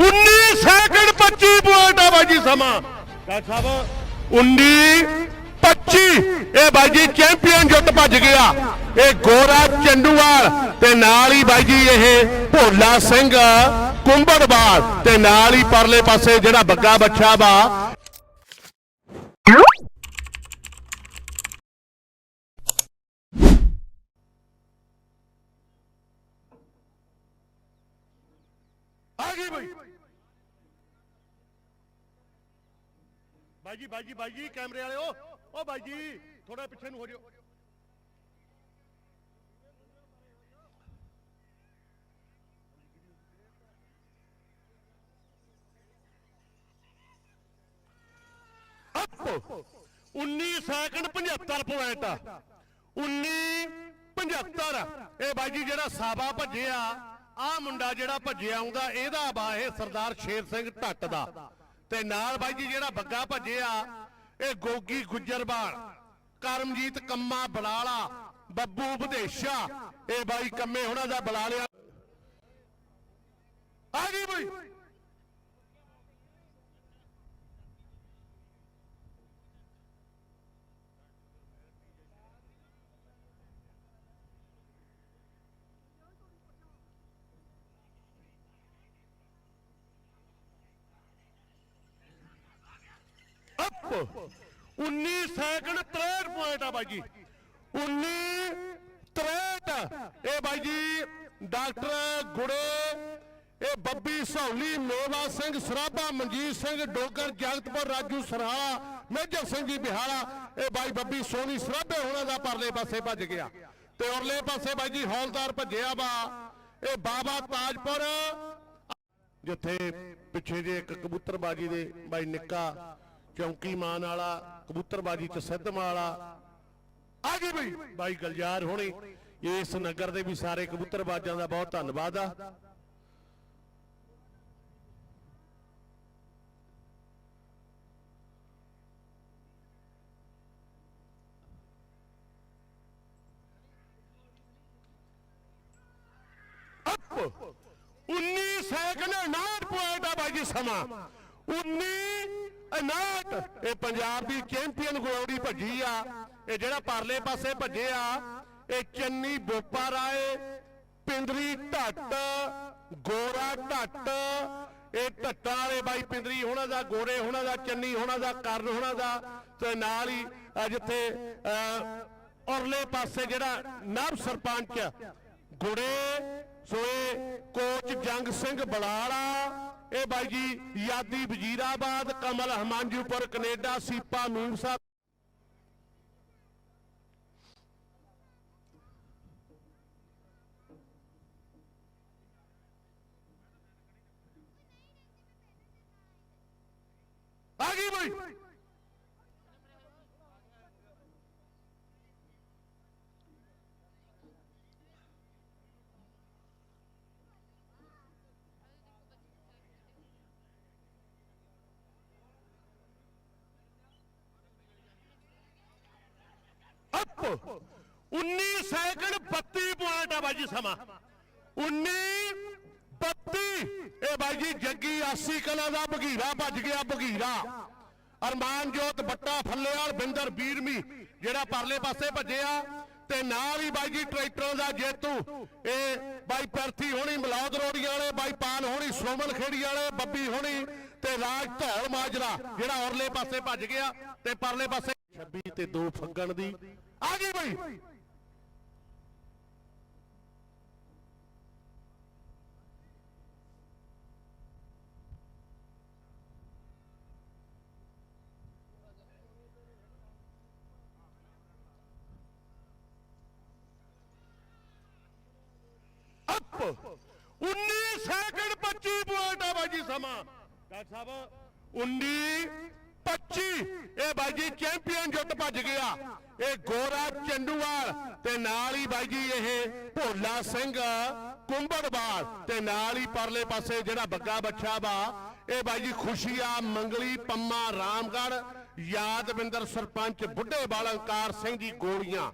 19 second 25 point ਆ ਬਾਈ ਜੀ ਸਮਾਂ। ਡਾਕਟਰ ਸਾਹਿਬ। 19 25 ਇਹ ਬਾਈ ਜੀ ਚੈਂਪੀਅਨ ਜੁੱਟ ਭੱਜ ਗਿਆ। ਇਹ ਗੋਰਾ ਚੰਡੂਵਾਲ ਤੇ ਨਾਲ ਹੀ ਬਾਈ ਜੀ ਇਹ ਭੋਲਾ ਸਿੰਘ ਕੁੰਭੜਵਾਲ ਤੇ ਨਾਲ ਹੀ ਪਰਲੇ ਪਾਸੇ ਜਿਹੜਾ ਬੱਗਾ ਬੱਚਾ ਵਾ ਆ ਗਈ ਬਾਈ। ਬਾਈ ਜੀ ਬਾਈ ਜੀ ਬਾਈ ਜੀ, ਕੈਮਰੇ ਵਾਲੇ ਓ ਓ ਬਾਈ ਜੀ ਥੋੜਾ ਪਿੱਛੇ ਨੂੰ ਹੋ ਜਾਓ। ਅਪ 19 ਸੈਕਿੰਡ 75 ਪੁਆਇੰਟ 19 75 ਇਹ ਬਾਈ ਜੀ, ਜਿਹੜਾ ਸਾਬਾ ਭੱਜਿਆ ਆ ਮੁੰਡਾ ਜਿਹੜਾ ਭੱਜਿਆ ਆਉਂਦਾ, ਇਹਦਾ ਵਾ ਇਹ ਸਰਦਾਰ ਸ਼ੇਰ ਸਿੰਘ ਢੱਟ ਦਾ। ਤੇ ਨਾਲ ਬਾਈ ਜੀ ਜਿਹੜਾ ਬੱਗਾ ਭੱਜਿਆ, ਇਹ ਗੋਗੀ ਗੁੱਜਰਵਾਲ, ਕਰਮਜੀਤ ਕੰਮਾ ਬਲਾਲਾ, ਬੱਬੂ ਵਿਦੇਸ਼ਾ ਇਹ ਬਾਈ ਕੰਮੇ ਹੁਣਾਂ ਦਾ ਬਲਾਲਿਆ। ਆ ਗਈ ਬਈ। ਅਪ 19 ਸੈਕਿੰਡ 63 ਪੁਆਇੰਟ ਆ ਬਾਈ ਜੀ। 19 63 ਇਹ ਬਾਈ ਜੀ, ਡਾਕਟਰ ਗੁੜੇ, ਇਹ ਬੱਬੀ ਸੌਲੀ ਮੇਵਾ ਸਿੰਘ, ਸਰਾਭਾ, ਮਨਜੀਤ ਸਿੰਘ, ਡੋਗਰ, ਜਗਤਪੁਰ, ਰਾਜੂ ਸਰਹਾਲਾ ਮੇਜਰ ਸਿੰਘ ਜੀ ਬਿਹਾਲਾ ਇਹ ਬਾਈ ਬੱਬੀ ਸੋਨੀ ਸਰਾਭੇ ਹੋਣਾ ਦਾ ਪਰਲੇ ਪਾਸੇ ਭੱਜ ਗਿਆ। ਤੇ ਉਰਲੇ ਪਾਸੇ ਬਾਈ ਜੀ ਹੌਲਦਾਰ ਭੱਜਿਆ ਵਾ। ਇਹ ਬਾਬਾ ਤਾਜਪੁਰ, ਜਿੱਥੇ ਪਿੱਛੇ ਜੇ ਇੱਕ ਕਬੂਤਰਬਾਜੀ ਦੇ ਬਾਈ ਨਿੱਕਾ ਚੌਂਕੀ ਮਾਨ ਵਾਲਾ, ਕਬੂਤਰਬਾਜੀ ਚ ਸਿੱਧਮ ਵਾਲਾ। ਆ ਗਏ ਬਈ। ਬਾਈ ਗਲਜਾਰ ਹੋਣੀ, ਇਸ ਨਗਰ ਦੇ ਵੀ ਸਾਰੇ ਕਬੂਤਰਬਾਜ਼ਾਂ ਦਾ ਬਹੁਤ ਧੰਨਵਾਦ ਆ। ਅਪ। 19 ਸੈਕਿੰਡ 59 ਪੁਆਇੰਟ ਆ ਬਾਈ ਜੀ ਸਮਾਂ। 19 59 ਇਹ ਪੰਜਾਬ ਦੀ ਚੈਂਪੀਅਨ ਗਲੋੜੀ ਭੱਜੀ ਆ। ਇਹ ਜਿਹੜਾ ਪਰਲੇ ਪਾਸੇ ਭੱਜੇ ਆ ਇਹ ਚੰਨੀ ਬੋਪਾ ਰਾਏ ਪਿੰਦਰੀ ਢੱਟ ਗੋਰਾ ਢੱਟ। ਇਹ ਢੱਟਾਂ ਵਾਲੇ ਬਾਈ ਪਿੰਦਰੀ ਹੋਣਾ ਦਾ ਗੋਰੇ ਹੋਣਾ ਦਾ ਚੰਨੀ ਹੋਣਾ ਦਾ ਕਰਨ ਹੋਣਾ ਦਾ ਤੇ ਨਾਲ ਹੀ ਜਿੱਥੇ ਅਹ, ਔਰਲੇ ਪਾਸੇ ਜਿਹੜਾ ਨਵ ਸਰਪੰਚ ਗੁੜੇ ਸੋਏ ਕੋਚ ਜੰਗ ਸਿੰਘ ਬਲਾਲਾ ਇਹ ਬਾਈ ਜੀ ਯਾਦੀ ਵਜ਼ੀਰਾਬਾਦ ਕਮਲ ਹਮਾਂਜੂਪੁਰ ਕੈਨੇਡਾ ਸੀਪਾ ਨੂਰ ਸਾਹਿਬ ਆ ਗਈ ਬਾਈ ਅਪ 19 ਸੈਕਿੰਡ 32 ਪੁਆਇੰਟ ਆ ਬਾਈ ਸਮਾਂ। 19 32 ਇਹ ਬਾਈ ਜੱਗੀ ਆਸੀ ਕਲਾ ਦਾ ਬਗੀਰਾ ਭੱਜ ਗਿਆ ਬਗੀਰਾ ਅਰਮਾਨਜੋਤ ਬੱਟਾ ਫੱਲੇਵਾਲ ਬਿੰਦਰ ਬੀਰਮੀ, ਜਿਹੜਾ ਪਰਲੇ ਪਾਸੇ ਭੱਜਿਆ। ਤੇ ਨਾਲ ਹੀ ਬਾਈ ਜੀ ਟਰੈਕਟਰਾਂ ਦਾ ਜੇਤੂ। ਇਹ ਬਾਈ ਪਰਥੀ ਹੋਣੀ ਮਲੌਦ ਰੋੜੀ ਵਾਲੇ, ਬਾਈ ਪਾਲ ਹੋਣੀ ਸੋਮਲ ਖੇੜੀ ਵਾਲੇ, ਬੱਬੀ ਹੋਣੀ ਤੇ ਰਾਜ ਧੌਲ ਮਾਜਰਾ, ਜਿਹੜਾ ਔਰਲੇ ਪਾਸੇ ਭੱਜ ਗਿਆ ਤੇ ਪਰਲੇ ਪਾਸੇ 26 ਤੇ 2 ਫੰਗਣ ਦੀ। ਆ ਗਈ ਬਈ। ਅਪ। 19 ਸੈਕਿੰਡ 25 ਪੁਆਇੰਟ ਆ ਬਾਜੀ ਸਮਾਂ। ਡਾਕਟਰ ਸਾਹਿਬ 19 25 ਇਹ ਚੈਂਪੀਅਨ ਜੁੱਟ ਭੱਜ ਗਿਆ। ਇਹ ਗੋਰਾ ਚੰਡੂਵਾਲ ਤੇ ਨਾਲ ਹੀ ਬਾਈ ਜੀ ਇਹ ਭੋਲਾ ਸਿੰਘ ਕੁੰਬੜਵਾਲ ਤੇ ਨਾਲ ਹੀ ਪਰਲੇ ਪਾਸੇ ਜਿਹੜਾ ਬੱਗਾ ਬੱਚਾ ਵਾ, ਇਹ ਬਾਈ ਜੀ ਖੁਸ਼ੀਆ ਮੰਗਲੀ, ਪੰਮਾ ਰਾਮਗੜ ਯਾਦਵਿੰਦਰ ਸਰਪੰਚ, ਬੁੱਢੇ ਬਾਲ ਅੰਕਾਰ ਸਿੰਘ ਜੀ ਗੋਲੀਆਂ।